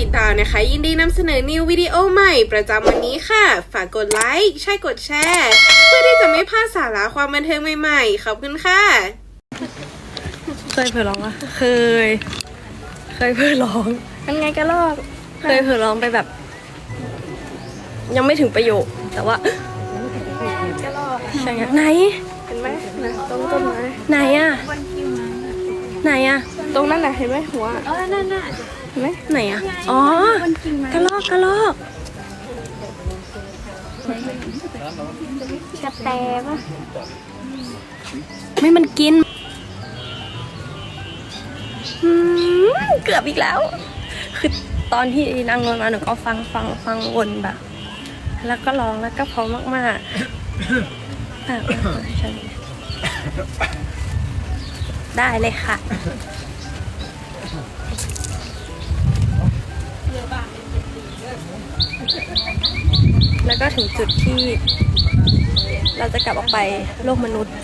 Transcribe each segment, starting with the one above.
ติดตามนะคะ ยินดีนำเสนอนิววิดีโอใหม่ประจำวันนี้ค่ะ ฝากกดไลค์ใช่กดแชร์ เพื่อที่จะไม่พลาดสาระความบันเทิงใหม่ๆ ขอบคุณค่ะ เคยเผลอร้องอะเคย เคยเผลอร้อง ยังไงก็รอดเคยเผลอร้องไปแบบ ยังไม่ถึงประโยค แต่ว่าก็รอดใช่ไงไหน เห็นไหมนะตรงต้นไม้ไหนอะไหนอะตรงนั้นน่ะเห็นไหมหัว เออนั่นน่ะเห็น ไหมไหนอะ อ๋อกระลอกกระลอกกระแตปะไม่มันกินเกือบอีกแล้ว คือตอนที่นั่งรถมาหนูก็ฟังฟังฟังวนแบบ แล้วก็ร้องแล้วก็พอมากๆได้เลยค่ะ ก็ถึงจุดที่ เราจะกลับออกไปโลกมนุษย์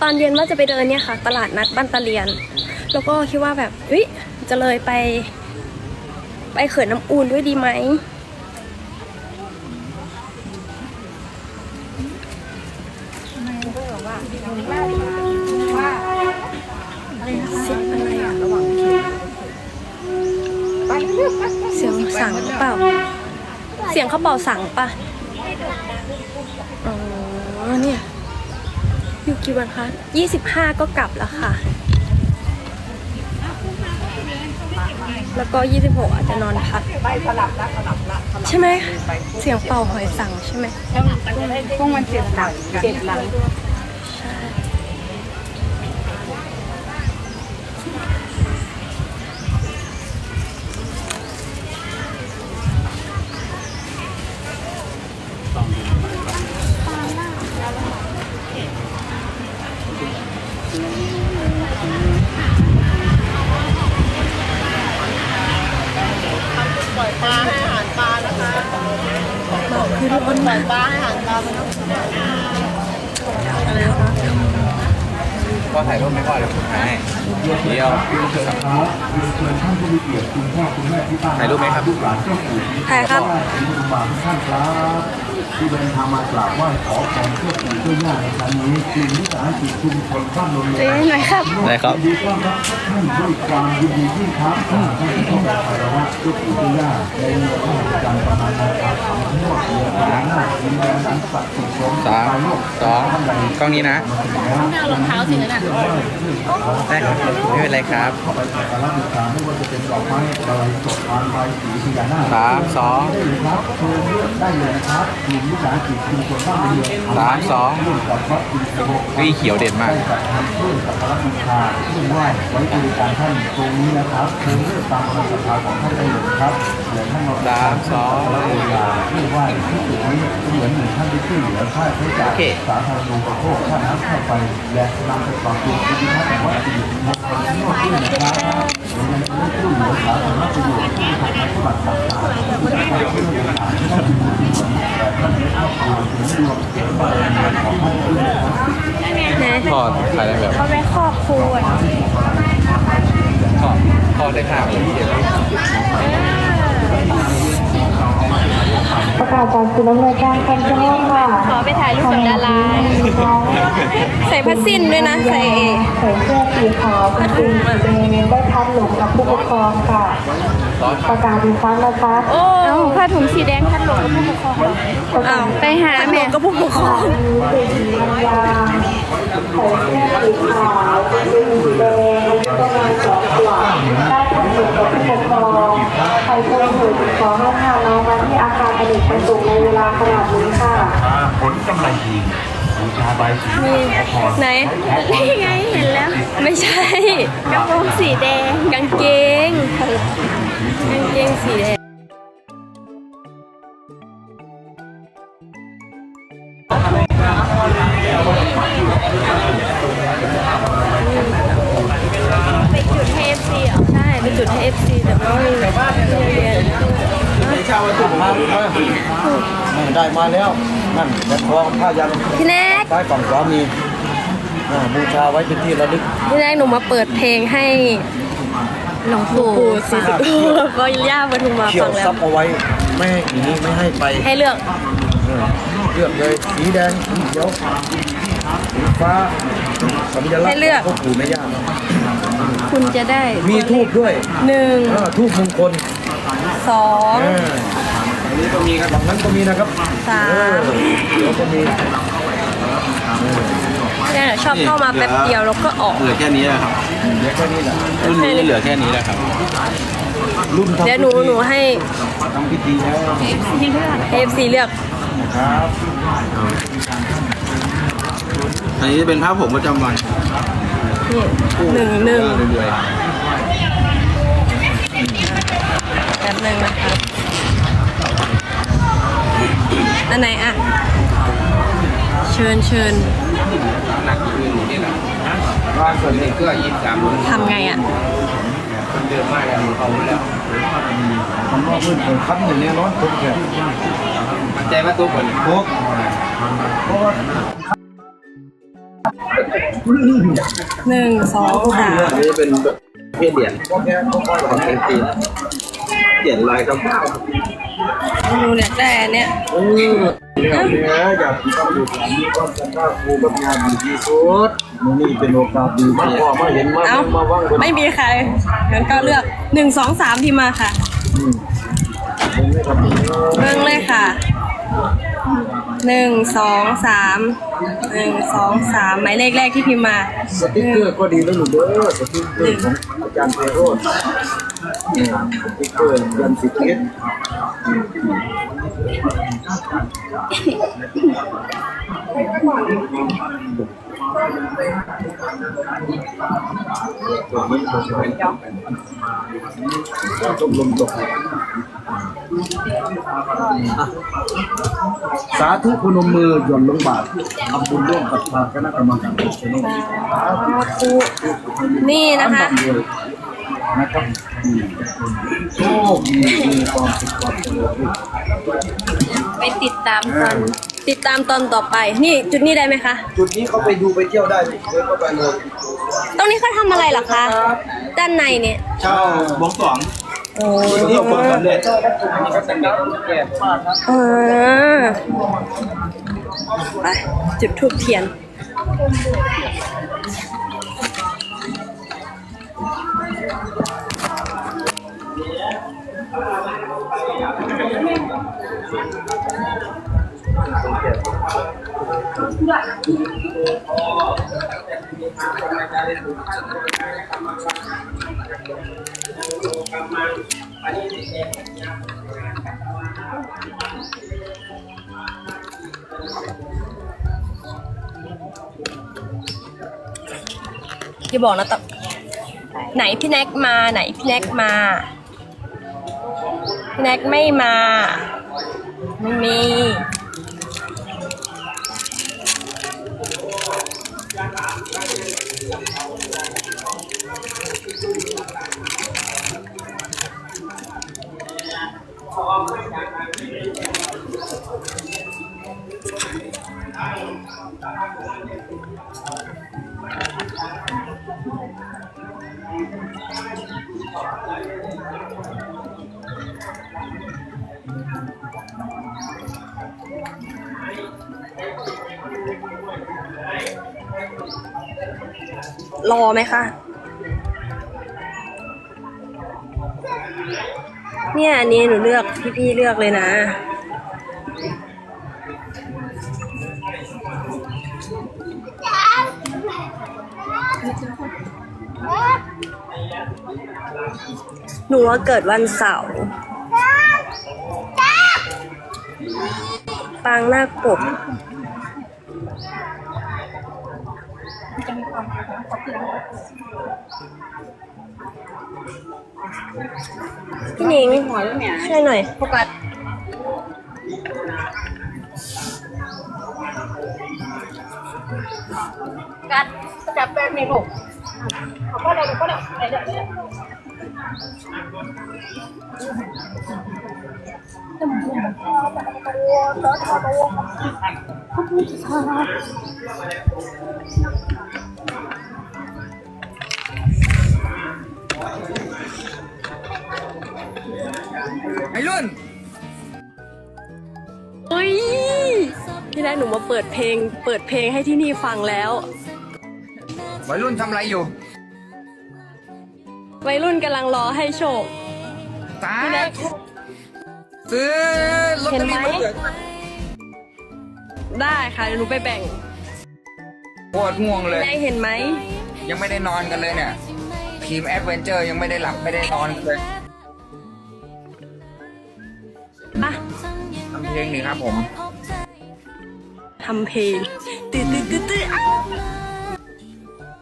ตอนเย็นว่าจะไปเดินเนี่ยค่ะ ตลาดนัดบ้านตะเลียน แล้วก็คิดว่าแบบเฮ้ยจะเลยไป ไปเขื่อนน้ำอูนด้วยดีไหมเสียงอะไรอะระหว่าง เสียงสั่งเปล่า เสียงเขาเป่าสั่งปะอ๋อเนี่ยอยู่กี่วันคะยี่สิบห้าก็กลับแล้วค่ะ แล้วก็ยี่สิบหกอาจจะนอนพักใช่ไหม เสียงเป่าหอยสั่งใช่ไหมพวกมันเจ็บหลังเจ็บหลัง ถ่ายรูปไม่ก่อนเดี๋ยวผมถ่ายให้เดี๋ยวถ่ายรูปไหมครับถ่ายครับ ที่เดินทางมากราบไหว้ขอพรเพื่อปู่เพื่อย่าในครั้งนี้กลุ่มวิสาหกิจชุมชนบ้านนนท์เจ๊หน่อยครับได้ครับยินดีต้อนรับทุกท่านด้วยความยินดียิ่งครับท่านที่ต้องคารวะเจ้าปู่เจ้าย่าในเรือพระราชการประมาณการทำทั้งหมดเรือพญานาคดินแดนอันศักดิ์สิทธิ์สมสามสองกล้องนี้นะรองเท้าสินะได้ครับไม่เป็นไรครับเข้าไปสักการะบูชาไม่ว่าจะเป็นดอกไม้ใบสดพานใบสีพญานาคสามสองได้เลยครับเชิญเลือกได้เลยนะครับกลุ่มวิสาหกิจชุมชนบ้านเรือสามสองร่วมกับวัดอินทรีย์วีเขียวเด่นมาก ได้จัดทำเครื่องสักการะบูชาเครื่องไหว้ไว้บริการท่านตรงนี้นะครับเชิญเลือกตามกำลังศรัทธาของท่านได้เลยครับเดี๋ยวท่านเราสามสองสักการะบูชาเครื่องไหว้ที่จุดนี้เหมือนหนึ่งท่านที่ช่วยเหลือค่าใช้จ่ายโอเค สาธารณูปโภคค่าน้ำค่าไฟและนำไปปรับปรุงภูมิทัศน์ของวัดสิริมงคลทั้งหมดด้วยนะครับเดี๋ยวยังไม่ช่วยเหลือสาธารณประโยชน์ที่ทางปฏิบัติต่างๆที่จะไปเพื่อประโยชน์ที่ได้ดีแต่ท่านได้เข้าตัวถึงดวงเก็บบารมีของท่านด้วยนะครับ พอถ่ายได้แบบ เขาไปครอบครัว พอพอได้ข่าวเลยเดี๋ยว ประกาศจากศู นย์อำนวยการคำชะโนดค่ะ ขอไปถ่ายรูปกับดา ใส่ผ้าสิ้นด้วยนะใส่ใส่เสื้อสีขาวกางเกงสีแดงได้พัดหลงกับผู้ปกครองค่ะ ประกาศอีกครั้งนะคะโอ้เอ้าผ้าถุงสีแดงพัดหลงกับผู้ปกครองอ้าวไปหาแม่ก็ผู้ปกครองมีเด็กหญิงธัญญาใส่เสื้อสีขาวกางเกงสีแดงอายุประมาณสองขวบได้พัดหลงกับผู้ปกครองใครเคยถูกขอให้พาน้องมาที่อาคารอเนกประสงค์ในเวลาขนาดนี้ค่ะผลกำไรดีบูชาใบสี มีไหนนี่ไงเห็นแล้ว ไม่ใช่ กระโปรงสีแดง กางเกง กางเกงสีแดงไปจุดใช่ เป็นจุดให้ FC แต่ว่า ไม่มีเรียนได้มาแล้ว นั่นแต่ทองผ้ายันพี่แน็กใต้กล่องสามีอ่าบูชาไว้เป็นที่ระลึกที่แรกหนูมาเปิดเพลงให้หลวงปู่ศรีสุโธก็ย่าปทุมมาเขี่ยฟัวงแล้วซับเอาไว้ ไม่ให้หนีไม่ให้ไป ให้เลือกเออเลือกเลยสีแดงสีเขียวสีฟ้าสัญลักษณ์ของพ่อปู่แม่ย่าคุณจะได้มีทูบด้วยหนึ่งเออทูบมงคล สองเอออันนี้ก็มีครับฝั่งนั้นก็มีนะครับสาเออมเดี๋ยวก็มีเนี่ยชอบเข้ามาแป๊บเดียวแล้วก็ออกเหลือแค่นี้แหละครับเดี๋ยวแค่นี้แหละรุ่นนี้เหลือแค่นี้แหละครับรุ่นทำเดี๋ยวหนูหนูให้ทำพิธีแล้วเอฟซีเลือกครับอันนี้จะเป็นภาพผมประจำวันนี่หนึ่งหนึ่ง แบบหนึ่งนะครับอันไหนอะ เชิญเชิญหนักขึ้นนี่แหละว่าส่วนนี้ก็ยี่สิบสามทำไงอะมันเดิมมากแล้วเขาไปแล้วมันนอกมืดเปิดคันอย่างนี้ร้อนทุกแกมันใจว่าตัวคนพวกเพราะว่าหนึ่งสองสามนนี้เป็นเพศเหรียญพวกแกพวกของเซนตีน เหรียญลายกำกับหนูอยากได้อันเนี้ยเออเนี่ยเนี่ยอยากทำอยู่สามนี้ก็จะกล้าครูกับงานดีที่สุดนี่เป็นโอกาสดีมากพอมาเห็นมาเอ้ามาว่างบนไม่มีใครงั้นก็เลือกหนึ่งสองสามพิมพ์มาค่ะเรับเบิ่งเลยค่ะหนึ่งสองสามหนึ่งสองสามหมายเลขแรกที่พิมพ์มา สติ๊กเกอร์ก็ดีแล้วหนูเด้อสติ๊กเกอร์ของอาจารย์เทโรด เนี่ยสติ๊กเกอร์ยันสิบเอ็ดตัวนี้ตัวนี้ตกลมตกสาธุพนมมือหย่อนลงบาททำบุญร่วมกับทางคณะกรรมการชนกนี่นะคะด้วย นะครับโชคดีมีความสุขความเจริญไปติดตามตอนติดตามตอนต่อไป นี่จุดนี้ได้ไหมคะ จุดนี้เขาไปดูไปเที่ยวได้เลยเดินเข้าไปเลยตรงนี้เขาทำอะไรเหรอคะด้านในเนี่ยเช่าบวงสรวงโอ้ที่ผลสำเร็จอ่าไปจุดทูบเทียน อย่าบอกนะตไหนพี่แน็กมาไหนพี่แน็กมา แน็กไม่มา ไม่มี รอไหมคะเนี่ยอันนี้หนูเลือกพี่ๆเลือกเลยนะ หนูว่าเกิดวันเสาร์ปางนาคปก พี่หนิงช่วยหน่อยโฟกัสกัดจับแป้งในลูกขอพ่อได้พ่อได้ได้ได้ย รุ่น เฮ้ยพี่แนกหนูมาเปิดเพลง เปิดเพลงให้ที่นี่ฟังแล้ว วัยรุ่นทำอะไรอยู่วัยรุ่นกำลังรอให้โชค ตาพี่แนกซื้อลอตเตอรี่เห็นไหม มาเกิดได้ค่ะเดี๋ยวหนูไปแบ่งโคตรง่วงเลพี่ยแนกเห็นไหมยังไม่ได้นอนกันเลยเนี่ย ทีมแอดเวนเจอร์ยังไม่ได้หลับไม่ได้นอนกันเลย อะทำเพลงหนึ่งครับผมทำเพลงตื้อตื้อตื้อตื้ออ้าว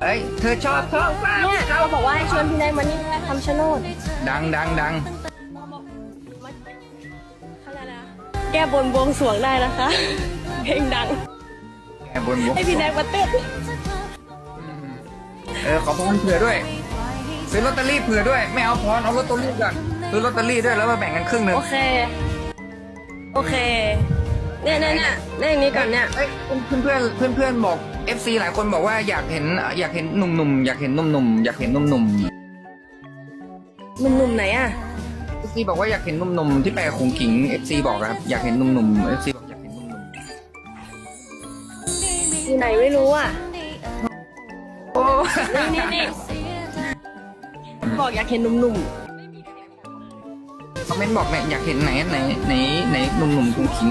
เอ้ย เธอชอบท้องฟ้าเนี่ยเขาบอกว่าให้ชวนพี่แนกมานี่คำชะโนดดังดังดังแก้บนบวงสรวงได้นะคะ เพลงดังแอบนบกให้พี่แนกมาเต้นเออขอพรเผื่อด้วย ซื้อลอตเตอรี่เผื่อด้วย ไม่เอาพรเอาลอตเตอรี่ก่อนซื้อลอตเตอรี่ด้วยแล้วมาแบ่งกันครึ่งหนึ่งโอเค โอเค เนี่ยเนี่ยเนี่ยเนี่ยอย่างนี้ก่อนเนี่ย เอ้ยเพื่อนเพื่อนเพื่อนๆบอก FC หลายคนบอกว่าอยากเห็นอยากเห็นหนุ่มๆอยากเห็นหนุ่มๆอยากเห็นหนุ่มหนุ่มๆไหนอะ ๆ FC บอกว่าอยากเห็นหนุ่มๆที่ไปกับคงขิง FC บอกอะครับอยากเห็นหนุ่มๆ FC บอกอยากเห็นหนุ่มอยู่ไหนไม่รู้อะ ๆโอ้ นี่นี่นี่บอกอยากเห็นหนุ่ม คอมเมนต์บอกเนี่ยอยากเห็นไหนไหนไหนไหนหนุ่มๆคงขิง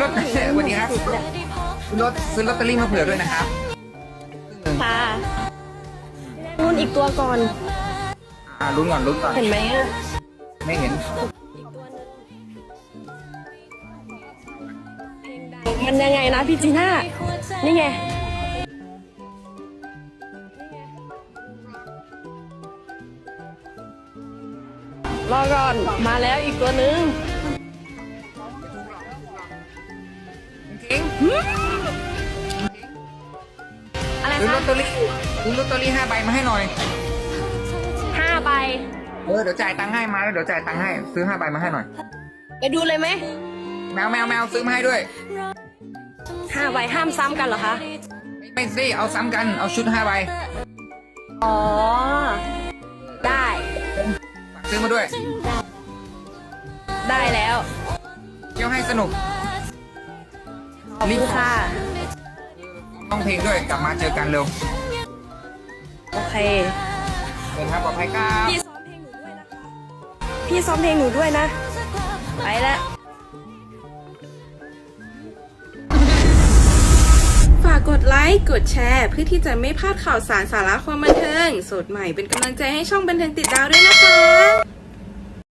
รถสวัสดีครับซื้อรถซื้อลอตเตอรี่มาเผื่อด้วยนะครับๆค่ะนู่นอีกตัวก่อน อ่าลุ้นก่อนลุ้นก่อนเห็นไหมอะไม่เห็นมันยังไงนะพี่จีน่า นี่ไง รอก่อน มาแล้วอีกตัวหนึ่งขิงอะไรซื้อลคะอตเตอรี่ซื้อลอตเตอรี่ห้าใบมาให้หน่อย ห้าใบ เออเดี๋ยวจ่ายตังค์ให้มาแล้วเดี๋ยวจ่ายตังค์ให้ ซื้อห้าใบมาให้หน่อย ไปดูเลยไหม แมวแมวแมวซื้อมาให้ด้วย ห้าใบห้ามซ้ำกันเหรอคะ ไม่สิเอาซ้ำกัน เอาชุดห้าใบ อ๋อ ได้ฝาก ซื้อมาด้วย ได้แล้วเที่ยวให้สนุกขอบคุณค่ะ ต้องเพลงด้วยกลับมาเจอกันเร็วโอเคเดินทางปลอดภัยครับพี่ซ้อมเพลงหนูด้วยนะไปแล้วฝากกดไลค์ กดแชร์ เพื่อที่จะไม่พลาดข่าวสารสาระความบันเทิง สดใหม่เป็นกำลังใจให้ช่องบันเทิงติดดาวด้วยนะคะ